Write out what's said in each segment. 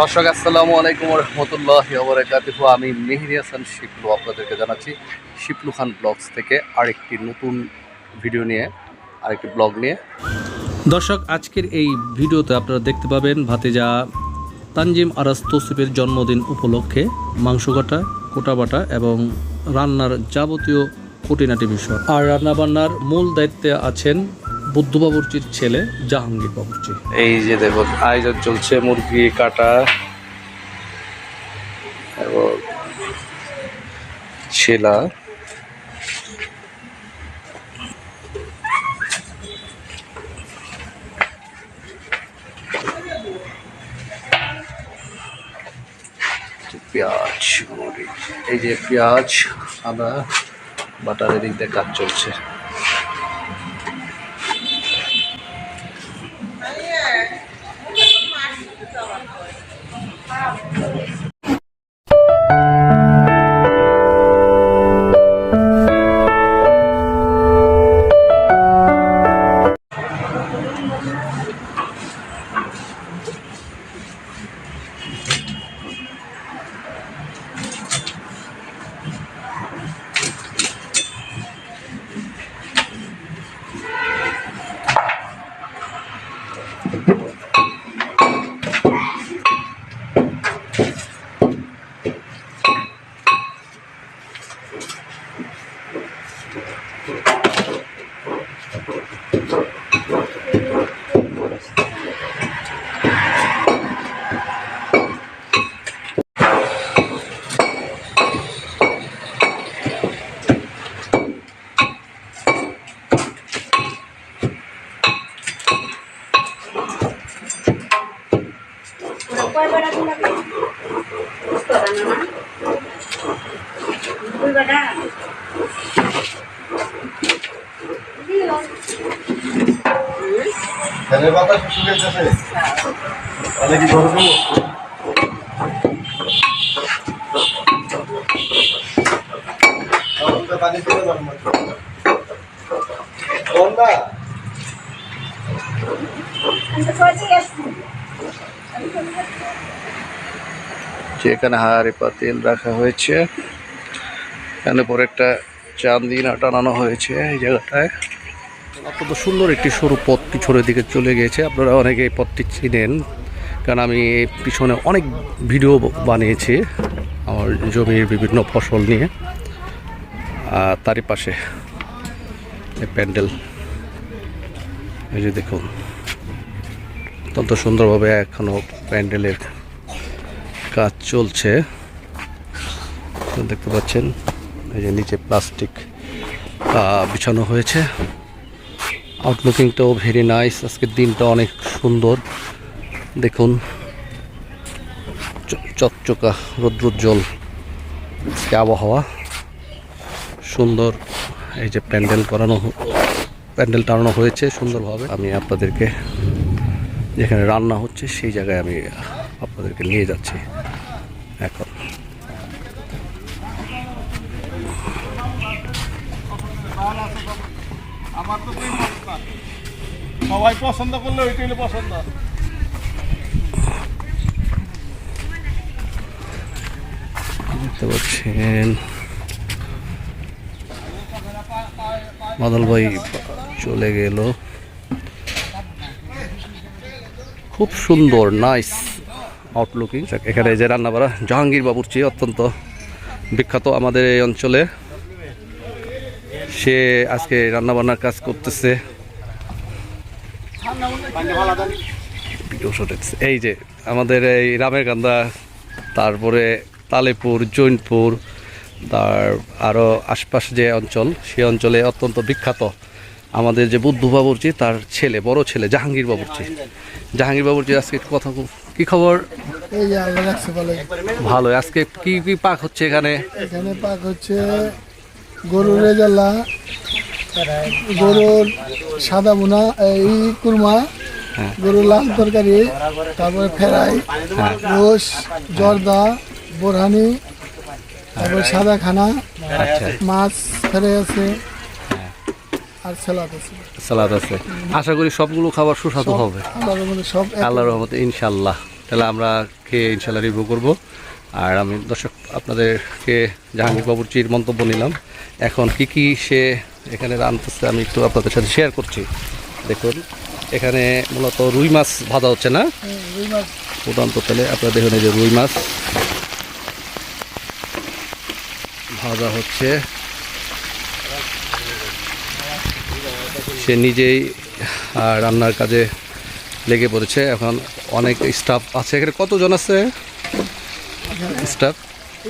দর্শক, আসসালামু আলাইকুম রহমতুল্লাহ ওবরাকাতুহ। আমি মেহেদি হাসান শিপলু আপনাদেরকে জানাচ্ছি শিপলু খান ব্লগস থেকে আরেকটি নতুন ভিডিও নিয়ে, আরেকটি ব্লগ নিয়ে। দর্শক, আজকের এই ভিডিওতে আপনারা দেখতে পাবেন ভাতিজা তানজিম আরাস তসিফের জন্মদিন উপলক্ষে মাংস কাটা, কোটা বাটা এবং রান্নার যাবতীয় খুঁটিনাটি বিষয়। আর রান্নাবান্নার মূল দায়িত্বে আছেন বুদ্ধ বাবুর্চির ছেলে জাহাঙ্গীর বাবুর্চি এই যে দেখুন আয়োজন চলছে, মুরগি কাটা। এবং ছেলা। পেঁয়াজ এই যে পেঁয়াজ, আদা বাটারের দিক দিয়ে কাজ চলছে। কয় বেড়া দিলা বুঝতে পারো না দুই বেড়া দিও ফ্যানের বাতাস শুকে গেছে তাহলে কি হব? গরমটা পানি হচ্ছে। গরম না? আমি তো কইছি আসছি যে এখানে হাড়ি পাতিল রাখা হয়েছে। এখানে পরে একটা চান্দিনা টানানো হয়েছে এই জায়গাটায়। অত্যন্ত সুন্দর একটি সরু পথ পিছনের দিকে চলে গিয়েছে। আপনারা অনেকে এই পথটি চিনেন, কারণ আমি পিছনে অনেক ভিডিও বানিয়েছি আমার জমির বিভিন্ন ফসল নিয়ে। আর তারই পাশে প্যান্ডেল। এই যে দেখুন। অত্যন্ত সুন্দরভাবে এখনও প্যান্ডেলের কাজ চলছে। দেখতে পাচ্ছেন, এই যে নিচে প্লাস্টিক বিছানো হয়েছে। আউটলুকিংটাও ভেরি নাইস আজকের দিনটা অনেক সুন্দর। দেখুন চকচকা, রৌদ্রোজ্জ্বল আজকে আবহাওয়া। সুন্দর, এই যে প্যান্ডেল করানো প্যান্ডেল টানানো হয়েছে সুন্দরভাবে। আমি আপনাদেরকে যেখানে রান্না হচ্ছে সেই জায়গায় আমি আপনাদেরকে নিয়ে যাচ্ছি। এখন। সবাই পছন্দ করলে ওইটাই পছন্দ। দেখতে পাচ্ছেন মাদল ভাই চলে গেল। খুব সুন্দর নাইস আউটলুকিং এখানে যে রান্না করা জাহাঙ্গীর বাবুর্চি অত্যন্ত বিখ্যাত আমাদের এই অঞ্চলে। সে আজকে রান্না বান্নার কাজ করতেছে। এই যে আমাদের এই রামের কান্দা তারপরে তালেপুর, জৈনপুর, তার আরও আশপাশ যে অঞ্চল, সে অঞ্চলে অত্যন্ত বিখ্যাত। আমাদের যে বুদ্ধ বাবুর্চি তার ছেলে বড় ছেলে জাহাঙ্গীর বাবুর্চি। জাহাঙ্গীর বাবুর্চি আজকে কথা কি খবর? এই যে আল্লাহ রাখছে বলে ভালো আজকে কি কি পাক হচ্ছে এখানে? এখানে পাক হচ্ছে গরুর রেজাল্লা গরুর সাদা বোনা এই কুরমা হ্যাঁ। গরুর লাল তরকারি তারপরে ফেরাই রোস জর্দা বোরহানি তারপরে সাদা খানা আচ্ছা। মাছ ফেরাই আছে। আর সালাদ আছে। সালাদ আছে। আশা করি সবগুলো খাবার সুস্বাদু হবে। সব আল্লাহর রহমতে ইনশাল্লাহ তাহলে আমরা খেয়ে ইনশাল্লাহ রিভিউ করব। আর আমি দর্শক আপনাদেরকে জাহাঙ্গীর বাবুর্চির মন্তব্য নিলাম। এখন কি কি সে এখানে রান্নতেছে আমি একটু আপনাদের সাথে শেয়ার করছি। দেখুন এখানে মূলত রুই মাছ ভাজা হচ্ছে না? রুই মাছ। ফুটন্ত তেলে আপনারা দেখুন এই যে রুই মাছ। ভাজা হচ্ছে সে নিজেই রান্নার কাজে লেগে পড়েছে। এখন অনেক স্টাফ আছে। এখানে কতজন আছে? স্টাফ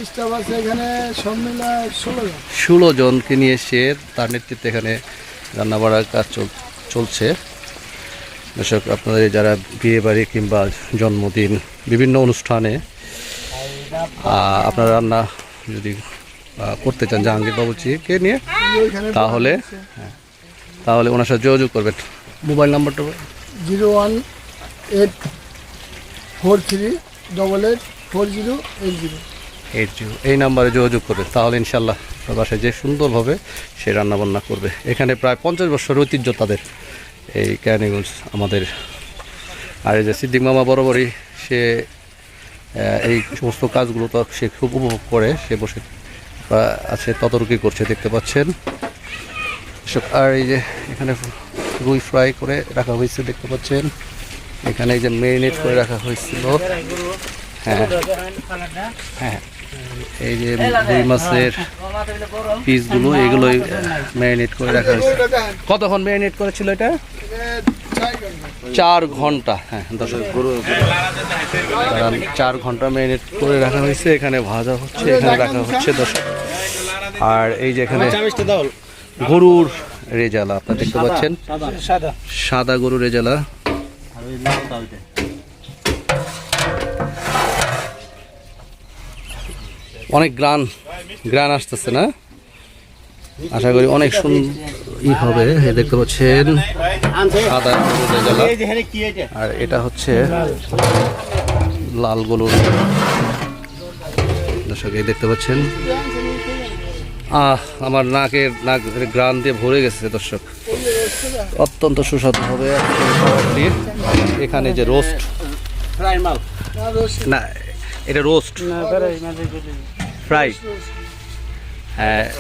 স্টাফ আছে এখানে সব মিলা ষোলো জন। ষোলো জনকে নিয়ে এসে তার নেতৃত্বে এখানে রান্না বাড়ার কাজ চল- চলছে। দর্শক আপনাদের যারা বিয়ে বাড়ি কিংবা জন্মদিন বিভিন্ন অনুষ্ঠানে আপনারা রান্না যদি করতে চান জাহাঙ্গীর বাবুচিকে নিয়ে? তাহলে হ্যাঁ, তাহলে ওনার সাথে যোগাযোগ করবেন। মোবাইল নাম্বারটা zero one eight four three double eight four zero eight zero. Eight zero. এই নাম্বারে যোগাযোগ করবে তাহলে ইনশাল্লাহ আপনার বাসায় যে সুন্দরভাবে সে রান্নাবান্না করবে। এখানে প্রায় পঞ্চাশ বছর ঐতিহ্য তাদের। এই ক্যানিগঞ্জ আমাদের। আর এই যে সিদ্দিক মামা বরাবরই সে এই সমস্ত কাজগুলো তো সে খুব উপভোগ করে। সে বসে আছে তদারকি করছে দেখতে পাচ্ছেন। আর এই যে এখানে রুই ফ্রাই করে রাখা হয়েছে, দেখতে পাচ্ছেন? এখানে এই যে মেরিনেট করে রাখা হয়েছিল। হ্যাঁ। হ্যাঁ। এই যে রুই মাছের পিসগুলো, এগুলোই ম্যারিনেট করে রাখা হয়েছে। কতক্ষণ ম্যারিনেট করেছিল এটা? চার ঘণ্টা। হ্যাঁ দশ কারণ চার ঘণ্টা ম্যারিনেট করে রাখা হয়েছে। এখানে ভাজা হচ্ছে, এখানে রাখা হচ্ছে দশ আর এই যে এখানে গরুর রেজালা আপনারা দেখতে পাচ্ছেন? সাদা। গরুর রেজালা। অনেক গ্রান গ্রান আসতেছে না? আশা করি অনেক সুন্দর ই হবে দেখতে পাচ্ছেন। সাদা গরুর রেজালা। আর এটা হচ্ছে লাল গরুর। দর্শক এই দেখতে পাচ্ছেন? আহ আমার নাকের নাক গ্রান দিয়ে ভরে গেছে দর্শক। অত্যন্ত সুস্বাদু হবে এখানে যে রোস্ট। না এটা রোস্ট। ফ্রাই হ্যাঁ।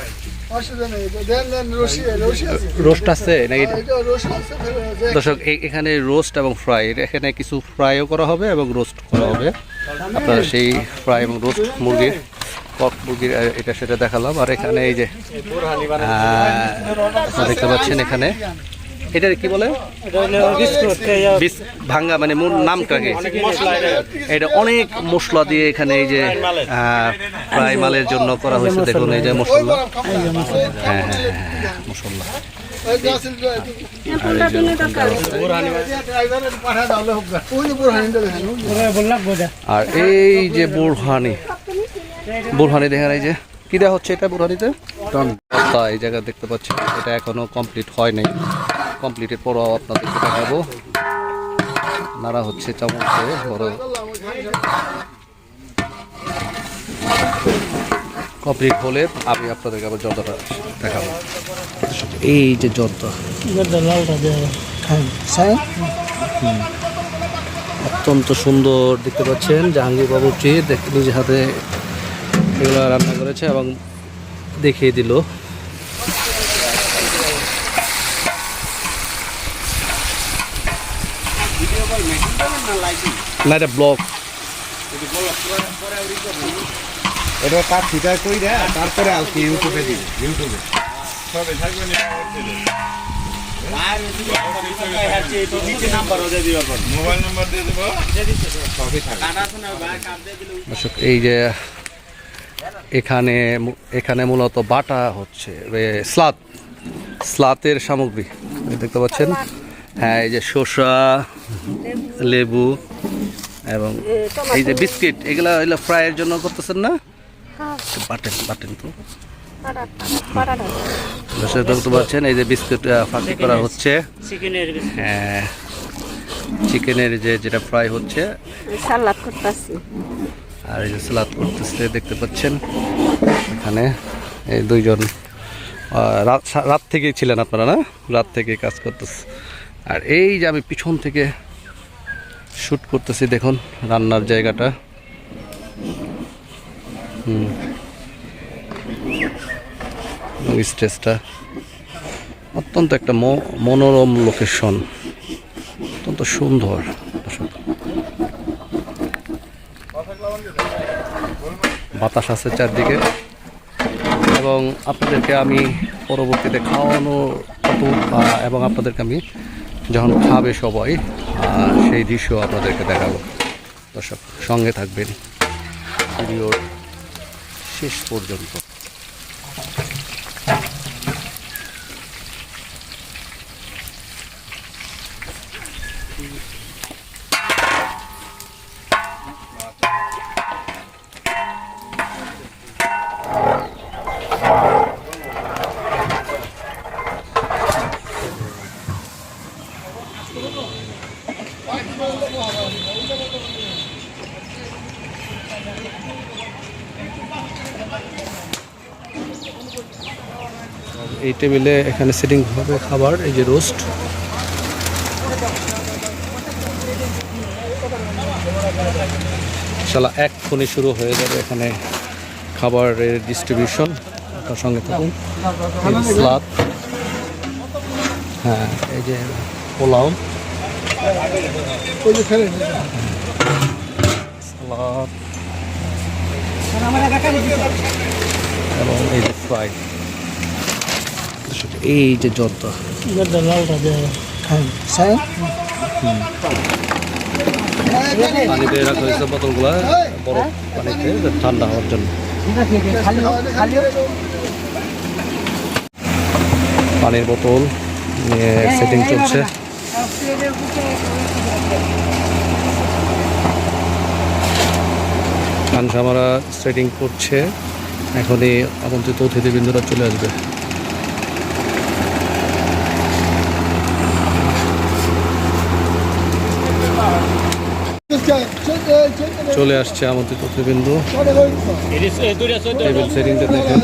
রোস্ট আছে নাকি? ফেলে- দর্শক এ- এখানে রোস্ট এবং ফ্রাই। এখানে কিছু ফ্রাইও করা হবে এবং রোস্ট করা হবে। আপনারা সেই ফ্রাই এবং রোস্ট মুরগির কক মুরগির এটা সেটা দেখালাম। আর এখানে এই যে দেখতে পাচ্ছেন এখানে। এটা কি বলে? ভাঙ্গা মানে মূল নামটা এটা অনেক মশলা দিয়ে এখানে এই যে ফ্রাই মালের জন্য করা হয়েছে। দেখুন এই যে মশলা। হ্যাঁ হ্যাঁ হ্যাঁ, হ্যাঁ মশলা। আর এই যে বুরহানি। বুরহানি দেখেন এই যে। কি দেওয়া হচ্ছে এটা বুরহানিতে? তা এই জায়গা দেখতে পাচ্ছেন এটা এখনও কমপ্লিট হয় নাই। কমপ্লিটের পরও আপনাদেরকে দেখাবো। নাড়া হচ্ছে চামচে বড়। কমপ্লিট হলে আমি আপনাদেরকে আবার জর্দাটা দেখাবো। এই যে জর্দা। অত্যন্ত সুন্দর দেখতে পাচ্ছেন জাহাঙ্গীর বাবুর্চি দেখ- নিজ হাতে এগুলো রান্না করেছে এবং দেখিয়ে দিল। না এটা ব্লক। এটা তার ফিটার কই রে? তারপরে আর কি ইউটিউবে দিবি ইউটিউবে। সবে এই যে এখানে এখানে মূলত বাটা হচ্ছে স্লাত স্লাতের সামগ্রী দেখতে পাচ্ছেন? হ্যাঁ এই যে শসা লেবু এবং এই যে বিস্কিট এগুলা এগুলো ফ্রাইয়ের জন্য করতেছেন না? বাটেন বাটেন তো। দেখতে পাচ্ছেন এই যে বিস্কুট ফাঁকি করা হচ্ছে। হ্যাঁ চিকেনের যে যেটা ফ্রাই হচ্ছে। সালাদ করতেছি। আর এই যে সালাদ করতেছে, দেখতে পাচ্ছেন? এখানে এই দুইজন রাত রাত থেকেই ছিলেন আপনারা, না? রাত থেকে কাজ করতেছে। আর এই যে আমি পিছন থেকে শ্যুট করতেছি, দেখুন, রান্নার জায়গাটা। হুম। স্টেজটা। অত্যন্ত একটা মনোরম লোকেশন। অত্যন্ত সুন্দর দর্শক। বাতাস আছে চারদিকে। এবং আপনাদেরকে আমি পরবর্তীতে খাওয়ানো কত এবং আপনাদেরকে আমি যখন খাবে সবাই সেই দৃশ্য আপনাদেরকে দেখাবো। দর্শক, সঙ্গে থাকবেন। ভিডিওর শেষ পর্যন্ত। এই টেবিলে এখানে সিটিং হবে খাবার, এই যে রোস্ট শালা এক ফোনে শুরু হয়ে যাবে এখানে খাবারের ডিস্ট্রিবিউশন তার সঙ্গে থাকুন। হ্যাঁ এই যে পোলাও। এবং এই যে ফ্রাই এই যে খান পানিতে রাখা হয়েছে বোতলগুলো বরফ পানিতে ঠান্ডা হওয়ার জন্য। পানির বোতল নিয়ে সেটিং চলছে। খানসামারা সেটিং করছে। এখনই আমন্ত্রিত অতিথিবৃন্দরা চলে আসবে। চলে আসছে আমাদের তথ্যবিন্দু। টেবিল সেটিংটা দেখেন।